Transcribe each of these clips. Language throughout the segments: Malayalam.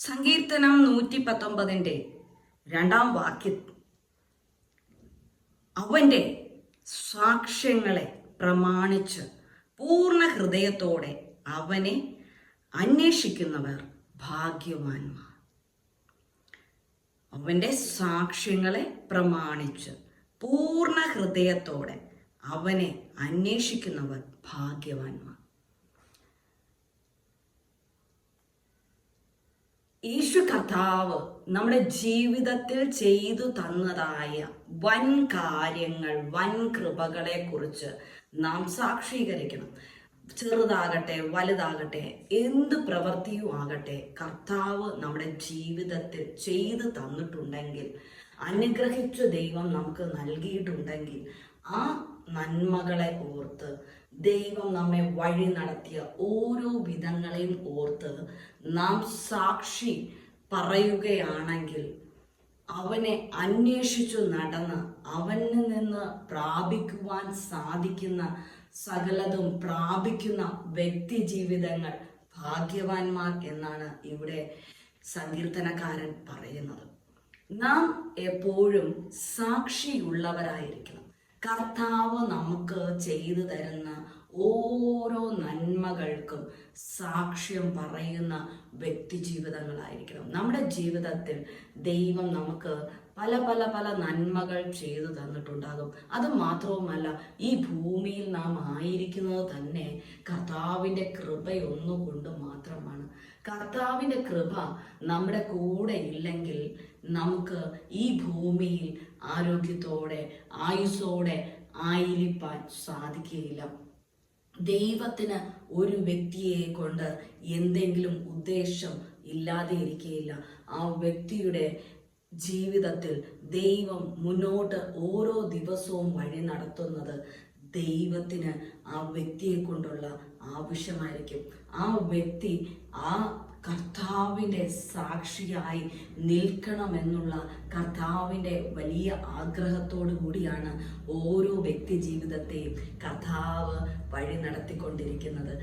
സങ്കീർത്തനം നൂറ്റി പത്തൊമ്പതിന്റെ രണ്ടാം വാക്യ. അവന്റെ സാക്ഷ്യങ്ങളെ പ്രമാണിച്ച് പൂർണ ഹൃദയത്തോടെ അവനെ അന്വേഷിക്കുന്നവർ ഭാഗ്യവാന്മാർ. അവന്റെ സാക്ഷ്യങ്ങളെ പ്രമാണിച്ച് പൂർണ ഹൃദയത്തോടെ അവനെ അന്വേഷിക്കുന്നവർ ഭാഗ്യവാന്മാർ. യേശു കർത്താവ് നമ്മുടെ ജീവിതത്തിൽ ചെയ്തു തന്നതായ വൻ കാര്യങ്ങൾ വൻ കൃപകളെ കുറിച്ച് നാം സാക്ഷീകരിക്കണം. ചെറുതാകട്ടെ വലുതാകട്ടെ എന്ത് പ്രവൃത്തിയും ആകട്ടെ കർത്താവ് നമ്മുടെ ജീവിതത്തിൽ ചെയ്തു തന്നിട്ടുണ്ടെങ്കിൽ അനുഗ്രഹിച്ച ദൈവം നമുക്ക് നൽകിയിട്ടുണ്ടെങ്കിൽ ആ നന്മകളെ ഓർത്ത് ദൈവം നമ്മെ വഴി നടത്തിയ ഓരോ വിധങ്ങളെയും ഓർത്ത് നാം സാക്ഷി പറയുകയാണെങ്കിൽ അവനെ അന്വേഷിച്ചു നടന്ന് അവനിൽ നിന്ന് പ്രാപിക്കുവാൻ സാധിക്കുന്ന സകലതും പ്രാപിക്കുന്ന വ്യക്തി ജീവിതങ്ങൾ ഭാഗ്യവാന്മാർ എന്നാണ് ഇവിടെ സങ്കീർത്തനക്കാരൻ പറയുന്നത്. നാം എപ്പോഴും സാക്ഷിയുള്ളവരായിരിക്കണം. കർത്താവ് നമുക്ക് ചെയ്തു തരുന്ന ഓരോ നന്മകൾക്കും സാക്ഷ്യം പറയുന്ന വ്യക്തി ജീവിതങ്ങളായിരിക്കണം. നമ്മുടെ ജീവിതത്തിൽ ദൈവം നമുക്ക് പല പല പല നന്മകൾ ചെയ്തു തന്നിട്ടുണ്ടാകും. അത് മാത്രവുമല്ല ഈ ഭൂമിയിൽ നാം ആയിരിക്കുന്നത് തന്നെ കർത്താവിന്റെ കൃപയൊന്നുകൊണ്ട് മാത്രമാണ്. കർത്താവിന്റെ കൃപ നമ്മുടെ കൂടെ ഇല്ലെങ്കിൽ നമുക്ക് ഈ ഭൂമിയിൽ ആരോഗ്യത്തോടെ ആയുസ്സോടെ ആയിരിക്കാൻ സാധിക്കുകയില്ല. ദൈവത്തിന് ഒരു വ്യക്തിയെ കൊണ്ട് എന്തെങ്കിലും ഉദ്ദേശം ഇല്ലാതെ ഇരിക്കുകയില്ല ആ വ്യക്തിയുടെ ജീവിതത്തിൽ ദൈവം മുന്നോട്ട് ഓരോ ദിവസവും വഴി നടത്തുന്നത് ദൈവത്തിന് ആ വ്യക്തിയെ കൊണ്ടുള്ള ആവശ്യമായിരിക്കും. ആ വ്യക്തി ആ കർത്താവിന്റെ സാക്ഷിയായി നിൽക്കണമെന്നുള്ള കർത്താവിന്റെ വലിയ ആഗ്രഹത്തോടു കൂടിയാണ് ഓരോ വ്യക്തി ജീവിതത്തെയും കർത്താവ് വഴി നടത്തിക്കൊണ്ടിരിക്കുന്നത്.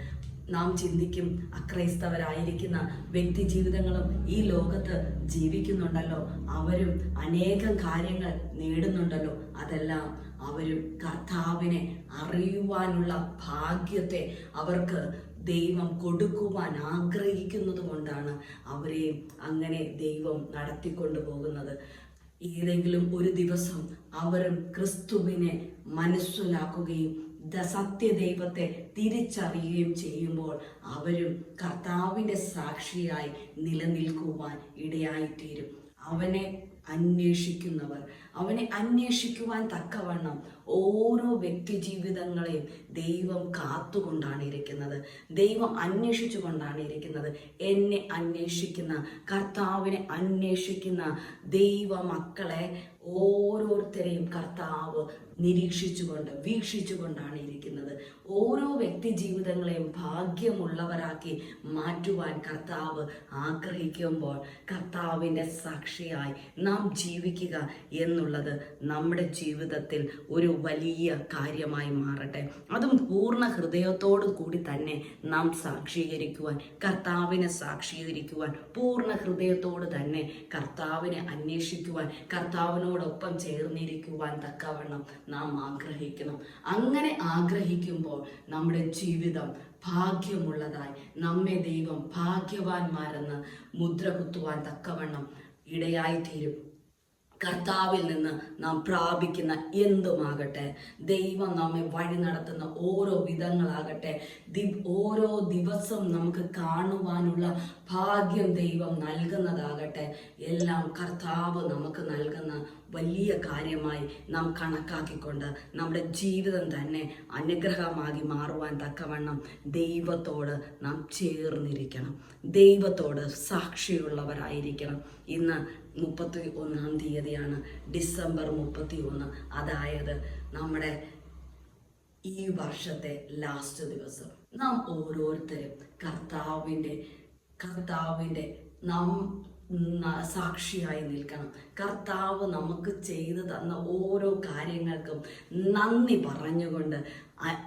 നാം ചിന്തിക്കും അക്രൈസ്തവരായിരിക്കുന്ന വ്യക്തി ജീവിതങ്ങളും ഈ ലോകത്ത് ജീവിക്കുന്നുണ്ടല്ലോ. അവരും അനേകം കാര്യങ്ങൾ നേടുന്നുണ്ടല്ലോ. അതെല്ലാം അവരും കർത്താവിനെ അറിയുവാനുള്ള ഭാഗ്യത്തെ അവർക്ക് ദൈവം കൊടുക്കുവാൻ ആഗ്രഹിക്കുന്നത് കൊണ്ടാണ് അവരെ അങ്ങനെ ദൈവം നടത്തിക്കൊണ്ടു പോകുന്നത്. ഏതെങ്കിലും ഒരു ദിവസം അവരും ക്രിസ്തുവിനെ മനസ്സിലാക്കുകയും സത്യദൈവത്തെ തിരിച്ചറിയുകയും ചെയ്യുമ്പോൾ അവരും കർത്താവിന്റെ സാക്ഷിയായി നിലനിൽക്കുവാൻ ഇടയായിത്തീരും. അവനെ അന്വേഷിക്കുന്നവർ. അവനെ അന്വേഷിക്കുവാൻ തക്കവണ്ണം ഓരോ വ്യക്തി ജീവിതങ്ങളെയും ദൈവം കാത്തുകൊണ്ടാണ് ഇരിക്കുന്നത്. ദൈവം അന്വേഷിച്ചു കൊണ്ടാണ് ഇരിക്കുന്നത്. എന്നെ അന്വേഷിക്കുന്ന കർത്താവിനെ അന്വേഷിക്കുന്ന ദൈവ മക്കളെ ഓരോരുത്തരെയും കർത്താവ് നിരീക്ഷിച്ചുകൊണ്ട് വീക്ഷിച്ചുകൊണ്ടാണ് ഇരിക്കുന്നത്. ഓരോ വ്യക്തി ജീവിതങ്ങളെയും ഭാഗ്യമുള്ളവരാക്കി മാറ്റുവാൻ കർത്താവ് ആഗ്രഹിക്കുമ്പോൾ കർത്താവിന്റെ സാക്ഷിയായി നാം ജീവിക്കുക എന്നുള്ളത് നമ്മുടെ ജീവിതത്തിൽ ഒരു വലിയ കാര്യമായി മാറട്ടെ. അതും പൂർണ ഹൃദയത്തോടു കൂടി തന്നെ നാം സാക്ഷീകരിക്കുവാൻ കർത്താവിനെ സാക്ഷീകരിക്കുവാൻ പൂർണ ഹൃദയത്തോട് തന്നെ കർത്താവിനെ അന്വേഷിക്കുവാൻ കർത്താവിനോടൊപ്പം ചേർന്നിരിക്കുവാൻ തക്കവണ്ണം നാം ആഗ്രഹിക്കണം. അങ്ങനെ ആഗ്രഹിക്കുമ്പോൾ നമ്മുടെ ജീവിതം ഭാഗ്യമുള്ളതായി നമ്മെ ദൈവം ഭാഗ്യവാന്മാരെന്ന് മുദ്ര കുത്തുവാൻ തക്കവണ്ണം ഇടയായിത്തീരും. കർത്താവിൽ നിന്ന് നാം പ്രാപിക്കുന്ന എന്തുമാകട്ടെ ദൈവം നമ്മെ വഴി നടത്തുന്ന ഓരോ വിധങ്ങളാകട്ടെ ദി ഓരോ ദിവസം നമുക്ക് കാണുവാനുള്ള ഭാഗ്യം ദൈവം നൽകുന്നതാകട്ടെ എല്ലാം കർത്താവ് നമുക്ക് നൽകുന്ന വലിയ കാര്യമായി നാം കണക്കാക്കിക്കൊണ്ട് നമ്മുടെ ജീവിതം തന്നെ അനുഗ്രഹമാക്കി മാറുവാൻ തക്കവണ്ണം ദൈവത്തോട് നാം ചേർന്നിരിക്കണം. ദൈവത്തോട് സാക്ഷിയുള്ളവരായിരിക്കണം. ഇന്ന് മുപ്പത്തി ഒന്നാം തീയതിയാണ് ഡിസംബർ മുപ്പത്തി ഒന്ന് അതായത് നമ്മുടെ ഈ വർഷത്തെ ലാസ്റ്റ് ദിവസം. നാം ഓരോരുത്തരും കർത്താവിന്റെ കർത്താവിന്റെ ന- സാക്ഷിയായി നിൽക്കണം. കർത്താവ് നമുക്ക് ചെയ്തു തന്ന ഓരോ കാര്യങ്ങൾക്കും നന്ദി പറഞ്ഞുകൊണ്ട്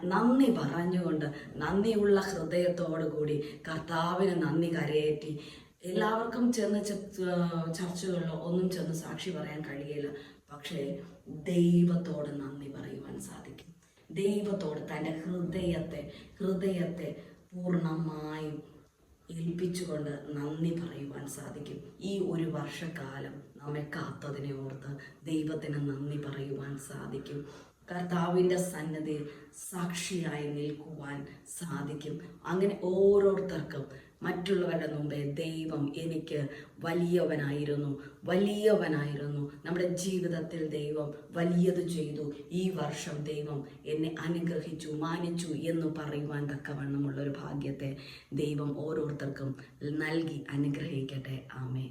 നന്ദി പറഞ്ഞുകൊണ്ട് നന്ദിയുള്ള ഹൃദയത്തോടു കൂടി കർത്താവിന് നന്ദി കരയേറ്റി. എല്ലാവർക്കും ചെന്ന് ചർച്ചകളിലോ ഒന്നും ചെന്ന് സാക്ഷി പറയാൻ കഴിയില്ല. പക്ഷേ ദൈവത്തോട് നന്ദി പറയുവാൻ സാധിക്കും. ദൈവത്തോട് തന്റെ ഹൃദയത്തെ ഹൃദയത്തെ പൂർണമായും ഏൽപ്പിച്ചുകൊണ്ട് നന്ദി പറയുവാൻ സാധിക്കും. ഈ ഒരു വർഷക്കാലം നമ്മെ കാത്തതിനെ ഓർത്ത് ദൈവത്തിന് നന്ദി പറയുവാൻ സാധിക്കും. കർത്താവിന്റെ സന്നദ്ധയിൽ സാക്ഷിയായി നിൽക്കുവാൻ സാധിക്കും. അങ്ങനെ ഓരോരുത്തർക്കും മറ്റുള്ളവരുടെ മുമ്പേ ദൈവം എനിക്ക് വലിയവനായിരുന്നു വലിയവനായിരുന്നു. നമ്മുടെ ജീവിതത്തിൽ ദൈവം വലിയത് ചെയ്തു. ഈ വർഷം ദൈവം എന്നെ അനുഗ്രഹിച്ചു മാനിച്ചു എന്ന് പറയുവാൻ തക്കവണ്ണമുള്ള ഒരു ഭാഗ്യത്തെ ദൈവം ഓരോരുത്തർക്കും നൽകി അനുഗ്രഹിക്കട്ടെ. ആമേ